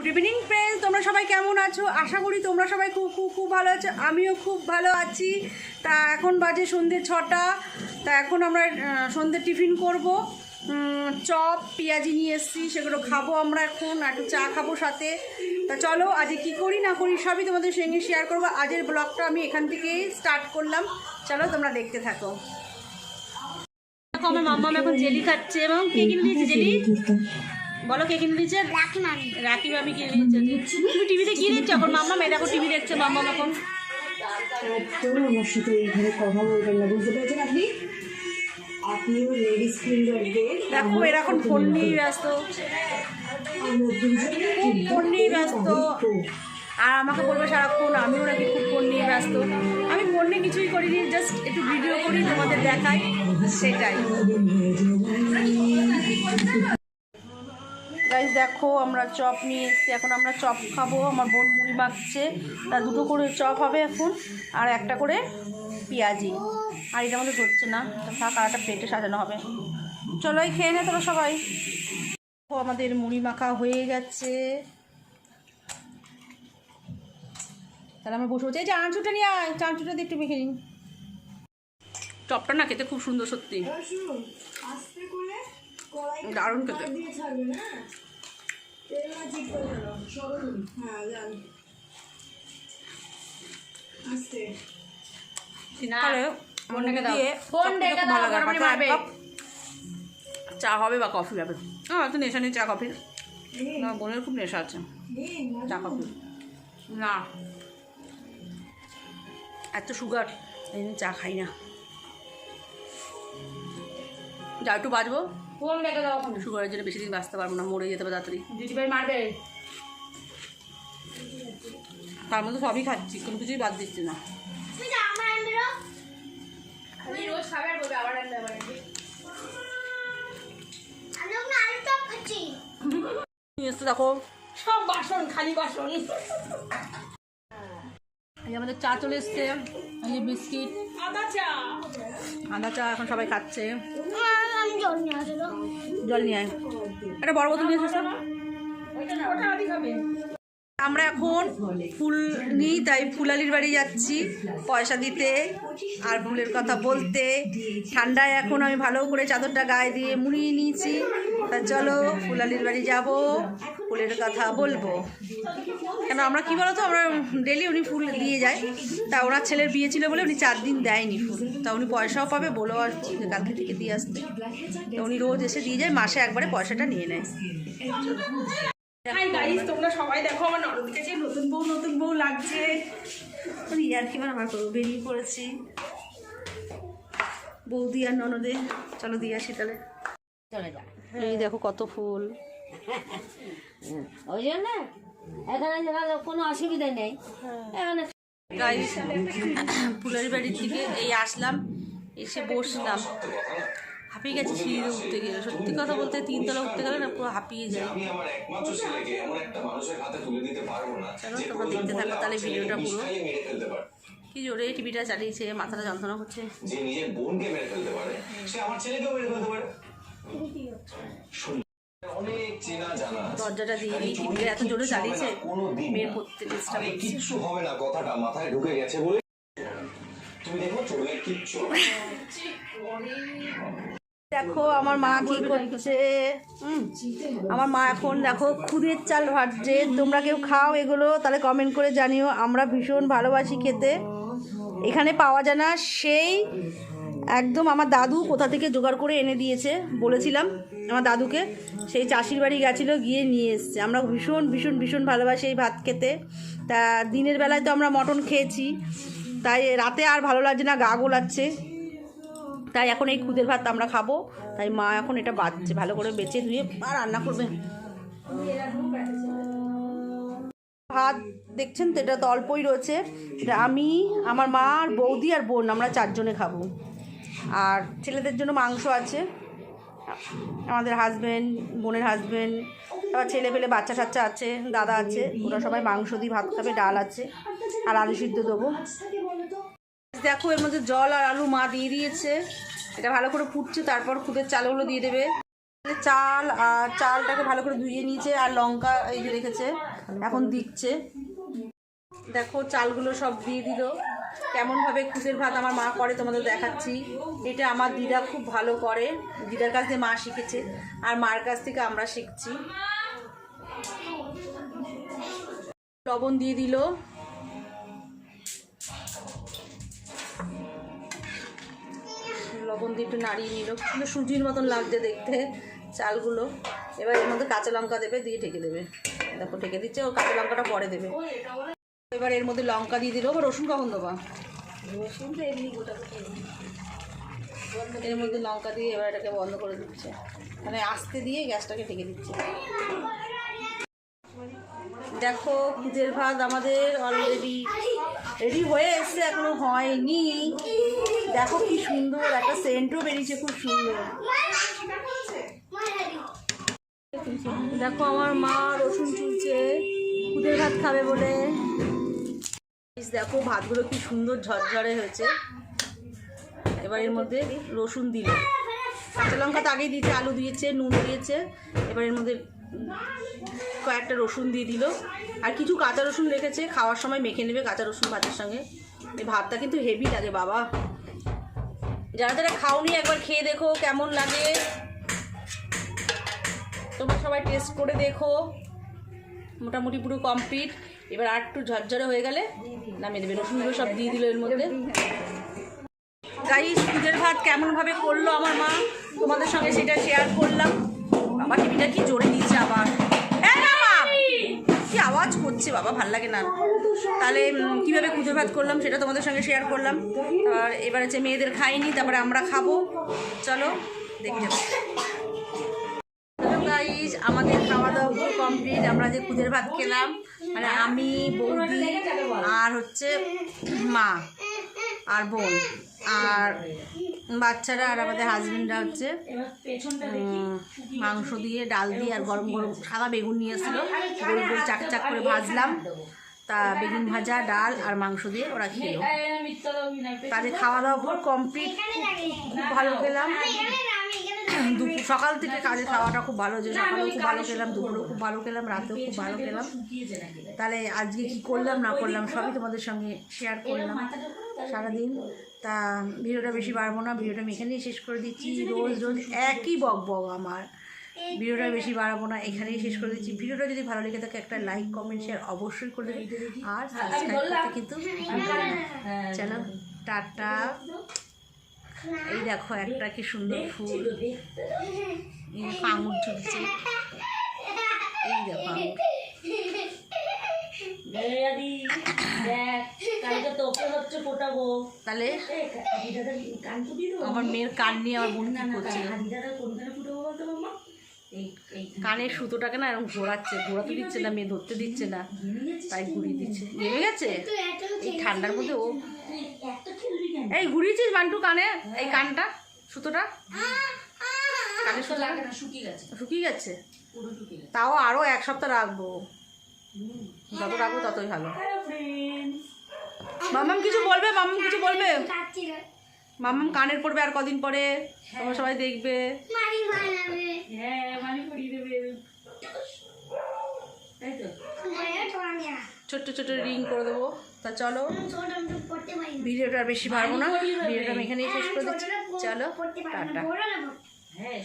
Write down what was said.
Good evening friends তোমরা সবাই কেমন আছো? আশা করি তোমরা সবাই খুব খুব খুব ভালো আছো। আমিও খুব ভালো আছি। তা এখন বাজে সন্ধ্যে ছটা। তা এখন আমরা আহ, সন্ধ্যে টিফিন করব। চপ পেঁয়াজি নিয়ে এসেছি সেগুলো খাব আমরা এখন একটু চা খাব সাথে। তা চলো আজকে কী করি না করি সবই তোমাদের সঙ্গে শেয়ার করব। আজের ব্লগটা আমি এখান থেকেই স্টার্ট করলাম। চলো তোমরা দেখতে থাকো। আমার মাম্মা এখন জেলি খাচ্ছে। এবং কে কিনে দিয়েছে জেলি? বলো কে কিনে দিয়েছে? রাখি মামি। রাখি ভাবি কিনে দিয়েছে। তুমি টিভিতে কি দেখছ এখন? মাম্মা মেয়ে দেখো টিভি দেখছে মাম্মা এখন একদম আমার সাথে এইভাবে কথা বলবেন না বুঝতে পেরেছেন আপনি? আপনিও লেডিস ফিঙ্গার দেখো এরা এখন ফোন নিয়েই ব্যস্ত। ফোন নিয়েই ব্যস্ত। আর আমাকে বলবে সারাক্ষণ আমিও নাকি খুব ফোন নিয়ে ব্যস্ত। আমি ফোন নিয়ে কিছুই করিনি জাস্ট একটু ভিডিও করি তোমাদের দেখাই সেটাই। গাইজ দেখো আমরা চপ নিয়ে এসেছি। এখন আমরা চপ খাব। আমার বোন মুড়ি মাখছে। তা দুটো করে চপ হবে এখন আর একটা করে পেঁয়াজি। আর এটা আমাদের ধরছে না। থাক আর একটা প্লেটে সাজানো হবে। চলো এই খেয়ে নে তোরা সবাই। দেখো, আমাদের মুড়ি মাখা হয়ে গেছে। তাহলে আমরা বসে বসে এই যে নিয়ে আয়। চাঁচুটা দিয়ে একটু মেখে নিন। চপটা না খেতে খুব সুন্দর সত্যি। আস্তে করে কড়াই দারুণ খেতে হ্যাঁ হ্যাঁ শীতকালে চপ খেতে চা হবে বা কফি হবে? আমার তো নেশা নেই চা কফি। না। বোনের খুব নেশা আছে। চা কফি। না। এত সুগার এই চা খাই না। যা একটু বাজবো? ফোন ডেকে দাও এখন সুগারের জন্য বেশি দিন বাঁচতে পারব না মরে যেতে হবে তাড়াতাড়ি। দিদি ভাই মারবে। তার মধ্যে সবই খাচ্ছি কোনো কিছুই বাদ দিচ্ছি না। রোজ খাবে আর বলবে আবার আনবে আবার আনবে। নিয়ে এসছে দেখো। সব বাসন খালি বাসন। এই আমাদের চা চলে এসছে এই বিস্কিট। আদা চা। আদা চা এখন সবাই খাচ্ছে। জল নিয়ে জল নিয়ে আয়। একটা বড় বোতল নিয়ে এসেছ? ওটা আদি খাবে। আমরা এখন ফুল নিই, তাই ফুলালির বাড়ি যাচ্ছি। পয়সা দিতে আর ফুলের কথা বলতে। ঠান্ডায় এখন আমি ভালো করে চাদরটা গায়ে দিয়ে মুড়িয়ে নিয়েছি। তা চলো, ফুলালির বাড়ি যাব। ফুলের কথা বলব। কেন, আমরা কি বলতো, আমরা ডেলি উনি ফুল দিয়ে যায়। তা ওনার ছেলের বিয়ে ছিল বলে উনি চার দিন দেয়নি ফুল। তা উনি পয়সাও পাবে আসব যে কালকে থেকে দিয়ে আসতে তা উনি রোজ এসে দিয়ে যায়, মাসে একবারে পয়সাটা নিয়ে নেয়। হাই গাইস তোমরা সবাই দেখো আমার নরদিকে যে নতুন বউ নতুন বউ লাগছে। ইয়ার কি আমার করব বেরিয়ে পড়েছি। বৌদি আর ননদে চলো দিয়ে আসি তাহলে চলে যা। এই দেখো কত ফুল। ওই জন্য এখানে কোনো অসুবিধা নেই। এখানে গাইস ফুলের বাড়ির দিকে এই আসলাম এসে বসলাম। হাঁপিয়ে গেছি সিঁড়ি উঠতে গেলে সত্যি কথা বলতে তিনতলা উঠতে গেলে না পুরো হাঁপিয়ে যায়। আমি আমার একমাত্র ছেলেকে এমন একটা মানুষের হাতে তুলে দিতে পারব না চলো তোমরা দেখতে থাকো তাহলে ভিডিওটা পুরো। কি জোরে টিভিটা চালিয়েছে মাথাটা যন্ত্রণা করছে। যে নিজের বোনকে মেরে ফেলতে পারে সে আমার ছেলেকেও মেরে ফেলতে পারে। শুন- অনেক চেনা জানা আছে। দরজাটা দিয়ে দিই টিভিটা এত জোরে চালিয়েছে মেয়ের পড়তে ডিস্টার্ব কিচ্ছু হবে না কথাটা মাথায় ঢুকে গেছে বলে। তুমি দেখো চলে কিচ্ছু। দেখো, আমার মা কি করছে? আমার মা এখন দেখো, খুদের চাল ভাজছে। তোমরা কেউ খাও এগুলো, তাহলে কমেন্ট করে জানিও। আমরা ভীষণ ভালোবাসি খেতে। এখানে পাওয়া যায় না। সেই একদম আমার দাদু কোথা থেকে জোগাড় করে এনে দিয়েছে, বলেছিলাম আমার দাদুকে। সেই চাষির বাড়ি গেছিল, গিয়ে নিয়ে এসছে। আমরা ভীষণ ভীষণ ভীষণ ভালোবাসি এই ভাত খেতে। তা দিনের বেলায় তো আমরা মটন খেয়েছি। তাই রাতে আর ভালো লাগছে না, গা গোলাচ্ছে। তাই এখন এই খুদের ভাত আমরা খাব। তাই মা এখন এটা বাচ্ছে ভালো করে বেচে ধুয়ে আর রান্না করবে। ভাত, দেখছেন তো, এটা তো অল্পই রয়েছে। আমি, আমার মা আর বৌদি আর বোন, আমরা চারজনে খাব। আর ছেলেদের জন্য মাংস আছে। আমাদের হাজব্যান্ড বোনের হাজব্যান্ড তারপর ছেলে পেলে বাচ্চা টাচ্চা আছে, দাদা আছে। ওরা সবাই মাংস দিয়ে ভাত খাবে, ডাল আছে। আর আলু সিদ্ধ দেবো। দেখো, এর মধ্যে জল আর আলু মা দিয়ে দিয়েছে। এটা ভালো করে ফুটছে, তারপর খুদের চালগুলো দিয়ে দেবে। চাল আর চালটাকে ভালো করে ধুয়ে নিয়েছে আর লঙ্কা এই যে রেখেছে, এখন দিচ্ছে। দেখো, চালগুলো সব দিয়ে দিল। কেমনভাবে খুদের ভাত আমার মা করে, তোমাদের দেখাচ্ছি। এটা আমার দিদা খুব ভালো করে। দিদার কাছ থেকে মা শিখেছে, আর মার কাছ থেকে আমরা শিখছি। লবণ দিয়ে দিল। লবণ দিয়ে একটু নাড়িয়ে নিল। কিন্তু সুজির মতন লাগছে দেখতে চালগুলো। এবার এর মধ্যে কাঁচা লঙ্কা দেবে দিয়ে ঢেকে দেবে। দেখো ঢেকে দিচ্ছে ও কাঁচা লঙ্কাটা পরে দেবে। এবার এর মধ্যে লঙ্কা দিয়ে দিল। বা রসুন কখন দেবা। রসুন তো এমনি গোটা এর মধ্যে লঙ্কা দিয়ে এবার এটাকে বন্ধ করে দিচ্ছে। মানে আস্তে দিয়ে গ্যাসটাকে ঢেকে দিচ্ছে। দেখো খুদের ভাত আমাদের অলরেডি রেডি হয়ে এসছে এখনও হয়নি। দেখো কি সুন্দর একটা সেন্টও বেরিয়েছে, খুব সুন্দর। দেখো আমার মা রসুন চুলছে খুদের ভাত খাবে বলে। দেখো ভাতগুলো কি সুন্দর ঝরঝরে হয়েছে। এবার এর মধ্যে রসুন দিল। কাঁচা লঙ্কা তো আগেই দিয়েছে, আলু দিয়েছে, নুন দিয়েছে। এবার এর মধ্যে কয়েকটা রসুন দিয়ে দিল। আর কিছু কাঁচা রসুন রেখেছে, খাওয়ার সময় মেখে নেবে কাঁচা রসুন ভাতের সঙ্গে। এই ভাতটা কিন্তু হেভি লাগে, বাবা। যারা যারা খাওনি, একবার খেয়ে দেখো কেমন লাগে। তোমরা সবাই টেস্ট করে দেখো। মোটামুটি পুরো কমপ্লিট এবার আর একটু ঝরঝরে হয়ে গেলে নামিয়ে দেবে। রসুনগুলো সব দিয়ে দিল এর মধ্যে। গাইস পুজোর ভাত কেমনভাবে করল আমার মা? তোমাদের সঙ্গে সেটা শেয়ার করলাম। বাবা টিভিটা কি জোরে দিয়েছে আবার? করছে বাবা, ভালো লাগে না। তাহলে কীভাবে পুজো ভাত করলাম সেটা তোমাদের সঙ্গে শেয়ার করলাম। আর এবার হচ্ছে মেয়েদের খাইনি, তারপরে আমরা খাব। চলো, দেখে গাইজ আমাদের খাওয়া দাওয়া পুরো কমপ্লিট আমরা যে খুদের ভাত খেলাম মানে আমি, বৌদি আর হচ্ছে মা আর বোন। আর বাচ্চারা আর আমাদের হাজবেন্ডরা হচ্ছে মাংস দিয়ে, ডাল দিয়ে আর গরম গরম সাদা বেগুন নিয়ে এসেছিল। গোল গোল চাক চাক করে ভাজলাম। তা বেগুন ভাজা, ডাল আর মাংস দিয়ে ওরা খেল। তাদের খাওয়া দাওয়া কমপ্লিট খুব ভালো খেলাম। দুপুর সকাল থেকে কাজে খাওয়াটা খুব ভালো হয়েছে সকালেও খুব ভালো খেলাম দুপুরেও খুব ভালো খেলাম রাতেও খুব ভালো খেলাম। তাহলে আজকে কি করলাম না করলাম সবই তোমাদের সঙ্গে শেয়ার করলাম সারাদিন। তা ভিডিওটা বেশি বাড়বো না ভিডিওটা আমি এখানেই শেষ করে দিচ্ছি। রোজ রোজ একই বক বক আমার। ভিডিওটা বেশি বাড়াবো না এখানেই শেষ করে দিচ্ছি। ভিডিওটা যদি ভালো লেগে থাকে একটা লাইক কমেন্ট শেয়ার অবশ্যই করে আর সাবস্ক্রাইব করতে কিন্তু। চলো টাটা। এই দেখো একটা কি সুন্দর ফুল। এই দেখো আঙুর ঝুলছে এই দেখো আঙুর তাহলে আমার মেয়ের কান নিয়ে আমার বোন কি করছে কানের সুতোটাকে না এরকম ঘোরাচ্ছে ঘোরাতে দিচ্ছে না মেয়ে ধরতে দিচ্ছে না। তাই ঘুরিয়ে দিচ্ছে। নেমে গেছে? এই ঠান্ডার মধ্যে ও এই ঘুরিয়েছিস বান্টু কানে? এই কানটা সুতোটা? কানের সুতো লাগে না শুকিয়ে গেছে। শুকিয়ে গেছে শুকিয়ে গেছে তাও আরও এক সপ্তাহ রাখব। যত রাখব ততই ভালো। মামাম কিছু বলবে? মামাম কিছু বলবে? মামাম কানের পড়বে আর কদিন পরে। তোমরা সবাই দেখবে। হ্যাঁ মানে পড়িয়ে দেবে তাই তো ছোট্ট ছোট্ট রিং করে দেবো। তা চলো ভিডিওটা আর বেশি বাড়বো না। ভিডিওটা আমি এখানেই শেষ করে দিচ্ছি। চলো টাটা। হ্যাঁ